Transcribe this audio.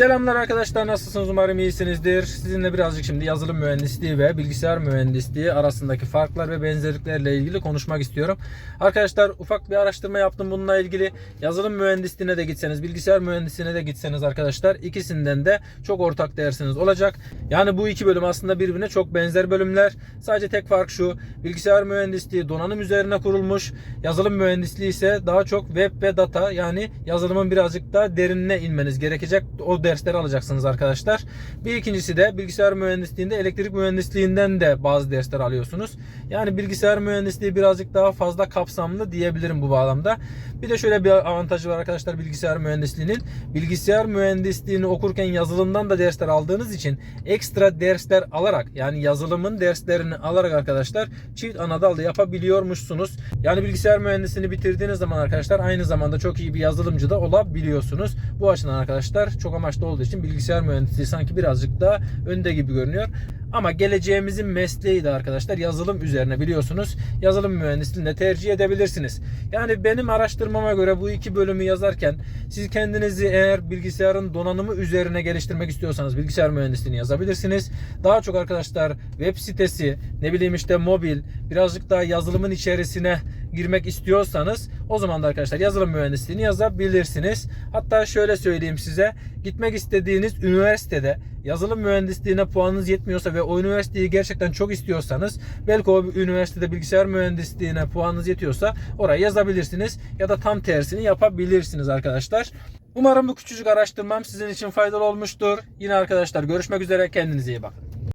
Selamlar arkadaşlar nasılsınız umarım iyisinizdir. Sizinle birazcık şimdi yazılım mühendisliği ve bilgisayar mühendisliği arasındaki farklar ve benzerliklerle ilgili konuşmak istiyorum. Arkadaşlar ufak bir araştırma yaptım bununla ilgili. Yazılım mühendisliğine de gitseniz, bilgisayar mühendisliğine de gitseniz arkadaşlar ikisinden de çok ortak dersiniz olacak. Yani bu iki bölüm aslında birbirine çok benzer bölümler. Sadece tek fark şu. Bilgisayar mühendisliği donanım üzerine kurulmuş. Yazılım mühendisliği ise daha çok web ve data yani yazılımın birazcık daha derinine inmeniz gerekecek. O dersleri alacaksınız arkadaşlar. Bir ikincisi de bilgisayar mühendisliğinde elektrik mühendisliğinden de bazı dersler alıyorsunuz. Yani bilgisayar mühendisliği birazcık daha fazla kapsamlı diyebilirim bu bağlamda. Bir de şöyle bir avantajı var arkadaşlar bilgisayar mühendisliğinin. Bilgisayar mühendisliğini okurken yazılımdan da dersler aldığınız için ekstra dersler alarak yani yazılımın derslerini alarak arkadaşlar çift ana dalda yapabiliyormuşsunuz. Yani bilgisayar mühendisliğini bitirdiğiniz zaman arkadaşlar aynı zamanda çok iyi bir yazılımcı da olabiliyorsunuz. Bu açıdan arkadaşlar çok amaçlı olduğu için bilgisayar mühendisliği sanki birazcık daha önde gibi görünüyor. Ama geleceğimizin mesleği de arkadaşlar yazılım üzerine biliyorsunuz. Yazılım mühendisliğini tercih edebilirsiniz. Yani benim araştırmama göre bu iki bölümü yazarken siz kendinizi eğer bilgisayarın donanımı üzerine geliştirmek istiyorsanız bilgisayar mühendisliğini yazabilirsiniz. Daha çok arkadaşlar web sitesi, ne bileyim işte mobil, birazcık daha yazılımın içerisine girmek istiyorsanız o zaman da arkadaşlar yazılım mühendisliğini yazabilirsiniz. Hatta şöyle söyleyeyim size gitmek istediğiniz üniversitede yazılım mühendisliğine puanınız yetmiyorsa ve o üniversiteyi gerçekten çok istiyorsanız belki o üniversitede bilgisayar mühendisliğine puanınız yetiyorsa oraya yazabilirsiniz ya da tam tersini yapabilirsiniz arkadaşlar. Umarım bu küçücük araştırmam sizin için faydalı olmuştur. Yine arkadaşlar görüşmek üzere kendinize iyi bakın.